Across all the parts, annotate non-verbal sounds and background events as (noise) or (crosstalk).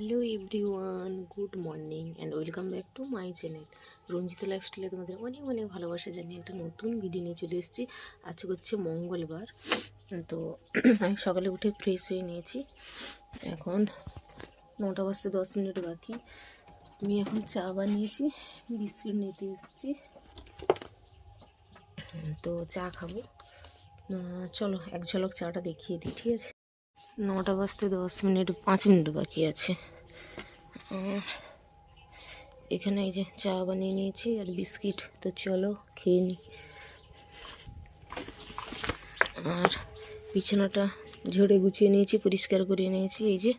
Hello everyone good morning and welcome back to my channel Ranjita লাইফস্টাইলে তোমাদের অনেক অনেক ভালোবাসা জানিয়ে একটা নতুন ভিডিও নিয়ে চলে এসেছি। আজকে হচ্ছে মঙ্গলবার, তো আমি সকালে উঠে ফ্রেশ হয়ে নিয়েছি। এখন নটা বাজতে দশ মিনিট বাকি। আমি এখন চা বানিয়েছি, বিস্কুট নিতে এসেছি। তো চা খাব। চলো এক ঝলক চাটা দেখিয়ে দিই, ঠিক আছে? নটা বাজতে দশ মিনিট, পাঁচ মিনিট বাকি আছে। এখানে এই যে চা বানিয়ে নিয়েছি আর বিস্কিট। তো চলো খেয়ে নিই আর বিছানাটা ঝেড়ে গুছিয়ে নিয়েছি, পরিষ্কার করে নিয়েছি। এই যে,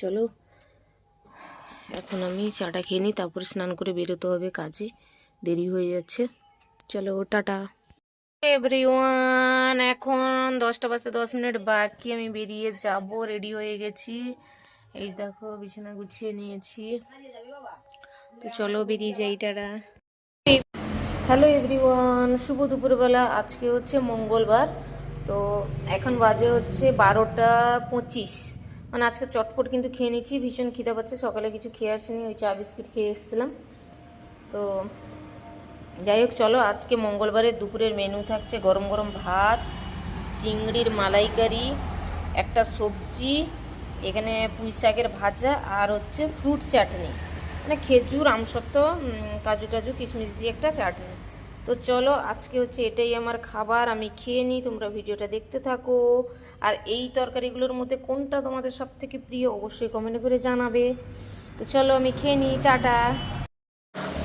চলো। এখন আমি চাটা খেয়ে নিই তারপরে স্নান করে বেরোতে হবে কাজে। দেরি হয়ে যাচ্ছে। চলো, টাটা। এভরিওয়ান, এখন দশটা বাজতে দশ মিনিট, বাকি আমি বেরিয়ে যাব, রেডি হয়ে গেছি। এই দেখো, বিছানা গুছিয়ে নিয়েছি। তো চলো বেরিয়ে যাই, টাটা। হ্যালো এভরিওয়ান শুভ দুপুরবেলা। আজকে হচ্ছে মঙ্গলবার, তো এখন বাজে হচ্ছে বারোটা পঁচিশ। মানে আজকে চটপট কিন্তু খেয়ে নিচ্ছি ভীষণ খিদে পাচ্ছে, সকালে কিছু খেয়ে আসিনি, ওই চা বিস্কুট খেয়ে এসেছিলাম। তো যাই হোক, চলো আজকে মঙ্গলবারের দুপুরের মেনু থাকছে গরম গরম ভাত, চিংড়ির মালাইকারি, একটা সবজি, এখানে পুঁই শাকের ভাজা আর হচ্ছে ফ্রুট চাটনি মানে খেজুর, আমসত্ব কাজু টাজু, কিশমিশ দিয়ে একটা চাটনি তো চলো আজকে হচ্ছে এটাই আমার খাবার, আমি খেয়ে নিই, তোমরা ভিডিওটা দেখতে থাকো। আর এই তরকারিগুলোর মধ্যে কোনটা তোমাদের সব থেকে প্রিয় অবশ্যই কমেন্ট করে জানাবে। তো চলো আমি খেয়ে নিই, টাটা।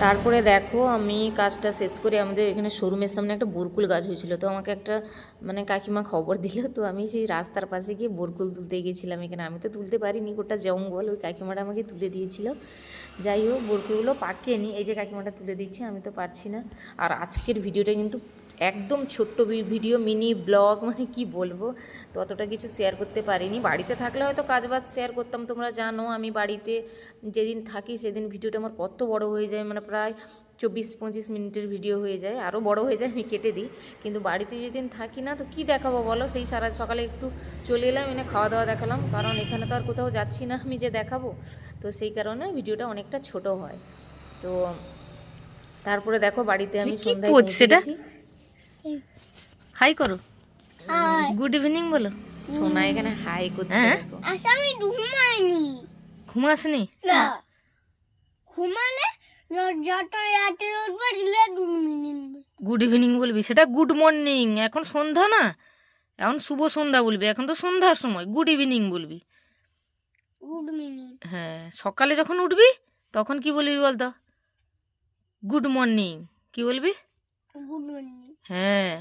তারপরে দেখো আমি কাজটা শেষ করে আমাদের এখানে শোরুমের সামনে একটা বরকুল গাছ হয়েছিল। তো আমাকে একটা মানে কাকিমা খবর দিল, তো আমি সেই রাস্তার পাশে গিয়ে বরকুল তুলতে গিয়েছিলাম এখানে। আমি তো তুলতে পারিনি, গোটা জঙ্গল, ওই কাকিমাটা আমাকে তুলে দিয়েছিল। যাই হোক, বরকুলগুলো পাকেনি, এই যে কাকিমাটা তুলে দিচ্ছে, আমি তো পারছি না। আর আজকের ভিডিওটা কিন্তু একদম ছোট্ট ভিডিও মিনি ব্লগ মানে কি বলব? তো অতটা কিছু শেয়ার করতে পারিনি। বাড়িতে থাকলে হয়তো কাজ বাজ শেয়ার করতাম তোমরা জানো আমি বাড়িতে যেদিন থাকি সেদিন ভিডিওটা আমার কত বড় হয়ে যায় মানে প্রায় চব্বিশ পঁচিশ মিনিটের ভিডিও হয়ে যায়। আরও বড় হয়ে যায় আমি কেটে দিই। কিন্তু বাড়িতে যেদিন থাকি না তো কি দেখাবো বলো? সেই সারা সকালে একটু চলে এলাম এনে খাওয়া দাওয়া দেখালাম। কারণ এখানে তো আর কোথাও যাচ্ছি না আমি যে দেখাবো। তো সেই কারণে ভিডিওটা অনেকটা ছোট হয়। তো তারপরে দেখো বাড়িতে আমি সন্ধ্যায় গেছি। হাই করো। গুড ইভিনিং বলো। সোনা এখানে হাই করছে দেখো। আচ্ছা আমি ঘুমাইনি। ঘুমাসনি না। ঘুমালে যত রাতে উঠবো দিলে গুড ইভিনিং বলবি। সেটা গুড মর্নিং এখন সন্ধ্যা না? এখন শুভ সন্ধ্যা বলবি। এখন তো সন্ধ্যার সময়। গুড ইভিনিং বলবি। গুড মিনিট হ্যাঁ সকালে যখন উঠবি তখন কি বলবি বলতো? গুড মর্নিং কি বলবি? গুড মর্নিং হ্যাঁ।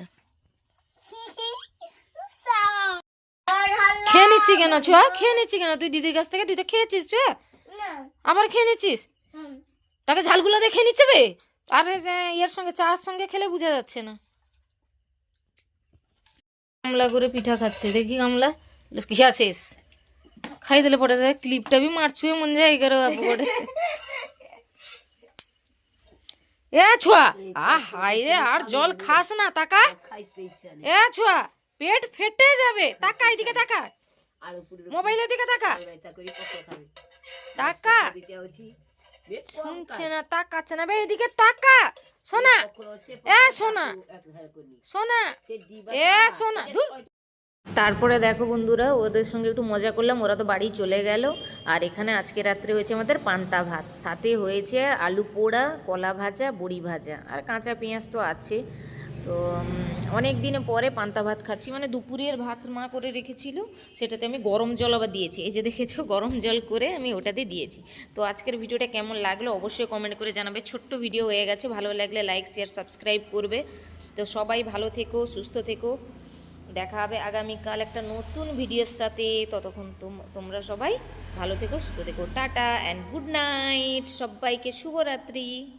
(laughs) খেয়ে নিচ্ছি কেন ছোয়া খেয়ে নিচ্ছি কেন? তুই দিদির কাছ থেকে তুই তো খেয়েছিস ছোয়া আবার খেয়ে নিচ্ছিস? তাকে ঝালগুলো দিয়ে খেয়ে নিচ্ছে বে? আরে ইয়ের সঙ্গে চার সঙ্গে খেলে বোঝা যাচ্ছে না। গামলা করে পিঠা খাচ্ছে দেখি গামলা কিয়া শেষ খাই দিলে পড়ে যায় ক্লিপটা বি মারছু মন যায় এগারো পড়ে (laughs) এ ছুয়া আ হাই রে আর জল খাস না তাকা। এ ছুয়া পেট ফেটে যাবে তাকা এদিকে তাকা। মোবাইলের দিকে তাকা। তাকা। শুনছে না তাকাচ্ছে না বে এদিকে তাকা। সোনা এ সোনা সোনা এ সোনা। তারপরে দেখো বন্ধুরা, ওদের সঙ্গে একটু মজা করলাম, ওরা তো বাড়ি চলে গেল। আর এখানে আজকে রাত্রে হয়েছে আমাদের পান্তা ভাত। সাথে হয়েছে আলু পোড়া, কলা ভাজা, বড়ি ভাজা, আর কাঁচা পেঁয়াজ তো আছে। তো অনেক দিনে পরে পান্তা ভাত খাচ্ছি। মানে দুপুরের ভাত মা করে রেখেছিল, সেটাতে আমি গরম জল আবার দিয়েছি। এই যে দেখেছ, গরম জল করে আমি ওটাতে দিয়েছি। তো আজকের ভিডিওটা কেমন লাগল অবশ্যই কমেন্ট করে জানাবে। ছোট্ট ভিডিও হয়ে গেছে, ভালো লাগলে লাইক শেয়ার সাবস্ক্রাইব করবে। তো সবাই ভালো থেকো, সুস্থ থেকো। দেখা হবে আগামীকাল একটা নতুন ভিডিওর সাথে। ততক্ষণ তোম- তোমরা সবাই ভালো থেকো, সুস্থ থেকো। টাটা অ্যান্ড গুড নাইট সবাইকে শুভরাত্রি।